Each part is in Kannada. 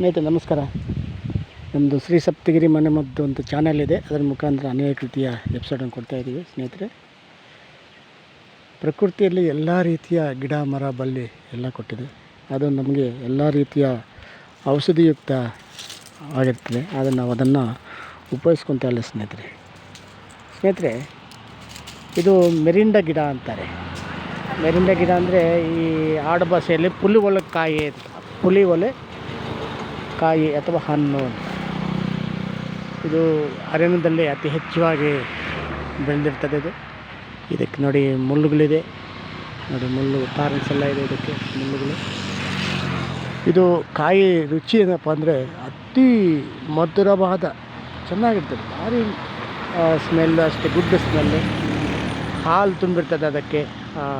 ಸ್ನೇಹಿತರೆ, ನಮಸ್ಕಾರ. ನಮ್ಮದು ಶ್ರೀ ಸಪ್ತಗಿರಿ ಮನೆ ಮದ್ದು ಅಂತ ಚಾನಲ್ ಇದೆ. ಅದರ ಮುಖಾಂತರ ಅನೇಕ ರೀತಿಯ ಎಪಿಸೋಡನ್ನು ಕೊಡ್ತಾ ಇದ್ದೀವಿ ಸ್ನೇಹಿತರೆ. ಪ್ರಕೃತಿಯಲ್ಲಿ ಎಲ್ಲ ರೀತಿಯ ಗಿಡ, ಮರ, ಬಳ್ಳಿ ಎಲ್ಲ ಕೊಟ್ಟಿದೆ. ಅದು ನಮಗೆ ಎಲ್ಲ ರೀತಿಯ ಔಷಧಿಯುಕ್ತ ಆಗಿರ್ತದೆ. ಆದರೆ ನಾವು ಅದನ್ನು ಉಪಯೋಗಿಸ್ಕೊತಾ ಇಲ್ಲ ಸ್ನೇಹಿತರೆ. ಸ್ನೇಹಿತರೆ, ಇದು ಮೆರಿಂಡ ಗಿಡ ಅಂತಾರೆ. ಮೆರಿಂಡ ಗಿಡ ಅಂದರೆ ಈ ಆಡು ಭಾಷೆಯಲ್ಲಿ ಪುಲಿ ಒಲೆ ಕಾಯಿ ಪುಲಿ ಒಲೆ ಕಾಯಿ ಅಥವಾ ಹಣ್ಣು. ಇದು ಅರಣ್ಯದಲ್ಲಿ ಅತಿ ಹೆಚ್ಚಾಗಿ ಬೆಳೆದಿರ್ತದೆ ಇದು. ಇದಕ್ಕೆ ನೋಡಿ ಮುಳ್ಳುಗಳಿದೆ. ನೋಡಿ ಮುಳ್ಳು ಪಾರೆನ್ಸ್ ಎಲ್ಲ ಇದೆ ಇದಕ್ಕೆ, ಮುಳ್ಳುಗಳು. ಇದು ಕಾಯಿ ರುಚಿ ಏನಪ್ಪ ಅಂದರೆ ಅತಿ ಮಧುರವಾದ, ಚೆನ್ನಾಗಿರ್ತದೆ. ಭಾರಿ ಸ್ಮೆಲ್ ಅಷ್ಟೇ ಗುಡ್ ಸ್ಮೆಲ್ಲು ಹಾಲು ತುಂಬಿರ್ತದೆ ಅದಕ್ಕೆ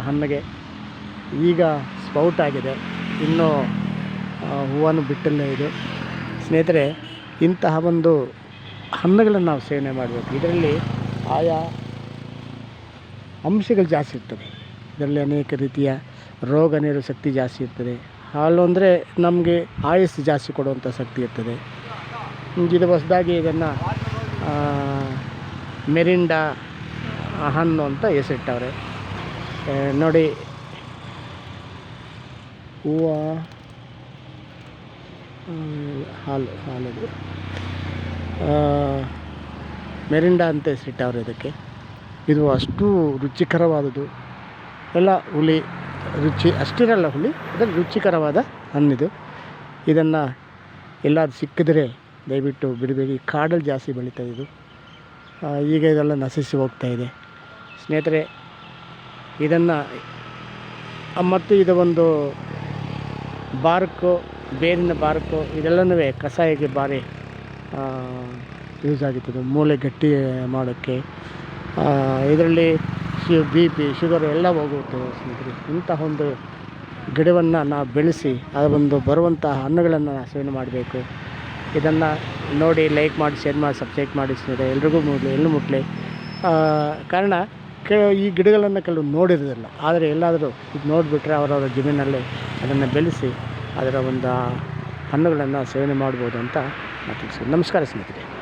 ಹಣ್ಣಿಗೆ. ಈಗ ಸ್ಪೌಟ್ ಆಗಿದೆ. ಇನ್ನೂ ಹೂವನ್ನು ಬಿಟ್ಟಿಲ್ಲ ಇದು. ಸ್ನೇಹಿತರೆ, ಇಂತಹ ಒಂದು ಹಣ್ಣುಗಳನ್ನು ನಾವು ಸೇವನೆ ಮಾಡಬೇಕು. ಇದರಲ್ಲಿ ಆಯಾ ಅಂಶಗಳು ಜಾಸ್ತಿ ಇರ್ತದೆ ಇದರಲ್ಲಿ ಅನೇಕ ರೀತಿಯ ರೋಗ ನಿರೋ ಶಕ್ತಿ ಜಾಸ್ತಿ ಇರ್ತದೆ. ಹಾಲು ಅಂದರೆ ನಮಗೆ ಆಯಸ್ಸು ಜಾಸ್ತಿ ಕೊಡುವಂಥ ಶಕ್ತಿ ಇರ್ತದೆ. ಇದು ಹೊಸದಾಗಿ ಇದನ್ನು ಮೆರಿಂಡಾ ಹಣ್ಣು ಅಂತ ಹೆಸರಿಟ್ಟವ್ರೆ. ನೋಡಿ. ಹೂವು ಹಾಲು ಹಾಲದು ಮೆರಿಂಡಾ ಅಂತ ಹೆಸರಿಟ್ಟವ್ರೆ ಇದಕ್ಕೆ. ಇದು ಅಷ್ಟು ರುಚಿಕರವಾದದ್ದು. ಎಲ್ಲ ಹುಳಿ, ರುಚಿ, ಅಷ್ಟಿರಲ್ಲ ಹುಳಿ, ಅದರಲ್ಲಿ ರುಚಿಕರವಾದ ಹಣ್ಣಿದು. ಇದನ್ನು ಎಲ್ಲಾದ್ರೂ ಸಿಕ್ಕಿದ್ರೆ ದಯವಿಟ್ಟು ಬಿಡಬೇಡಿ. ಕಾಡಲ್ಲಿ ಜಾಸ್ತಿ ಬೆಳೀತದೆ ಇದು ಈಗ ಇದೆಲ್ಲ ನಶಿಸಿ ಹೋಗ್ತಾ ಇದೆ. ಸ್ನೇಹಿತರೆ, ಇದನ್ನು ಮತ್ತು ಇದು ಒಂದು ಬಾರ್ಕು ಬೇರಿನ ಬಾರ್ಕು ಇದೆಲ್ಲನೂ ಕಷಾಯಕ್ಕೆ ಭಾರಿ ಯೂಸ್ ಆಗುತ್ತದೆ ಮೂಳೆ ಗಟ್ಟಿ ಮಾಡೋಕ್ಕೆ ಇದರಲ್ಲಿ ಶು, ಬಿ, ಪಿ, ಶುಗರು ಎಲ್ಲ ಹೋಗುತ್ತೆ ಸ್ನೇಹಿತರೆ. ಇಂತಹ ಒಂದು ಗಿಡವನ್ನು ನಾವು ಬೆಳೆಸಿ, ಆ ಒಂದು ಬರುವಂಥ ಹಣ್ಣುಗಳನ್ನು ಸೇವನೆ ಮಾಡಬೇಕು. ಇದನ್ನು ನೋಡಿ ಲೈಕ್ ಮಾಡಿ ಶೇರ್ ಮಾಡಿ ಸಬ್ಸ್ಕ್ರೈಬ್ ಮಾಡಿ ಸ್ನೇಹಿತರೆ. ಎಲ್ರಿಗೂ ಮುಟ್ಲಿ ಎಲ್ಲೂ ಮುಟ್ಲಿ. ಕಾರಣ ಈ ಗಿಡಗಳನ್ನು ಕೆಲವು ನೋಡಿರೋದಿಲ್ಲ. ಆದರೆ ಎಲ್ಲಾದರೂ ಇದು ನೋಡಿಬಿಟ್ರೆ ಅವರವರ ಜಮೀನಲ್ಲಿ ಅದನ್ನು ಬೆಳೆಸಿ ಅದರ ಒಂದು ಹಣ್ಣುಗಳನ್ನು ಸೇವನೆ ಮಾಡ್ಬೋದು ಅಂತ ನಾನು ತಿಳಿಸ್ತೀನಿ. ನಮಸ್ಕಾರ ಸ್ನೇಹಿತರೆ.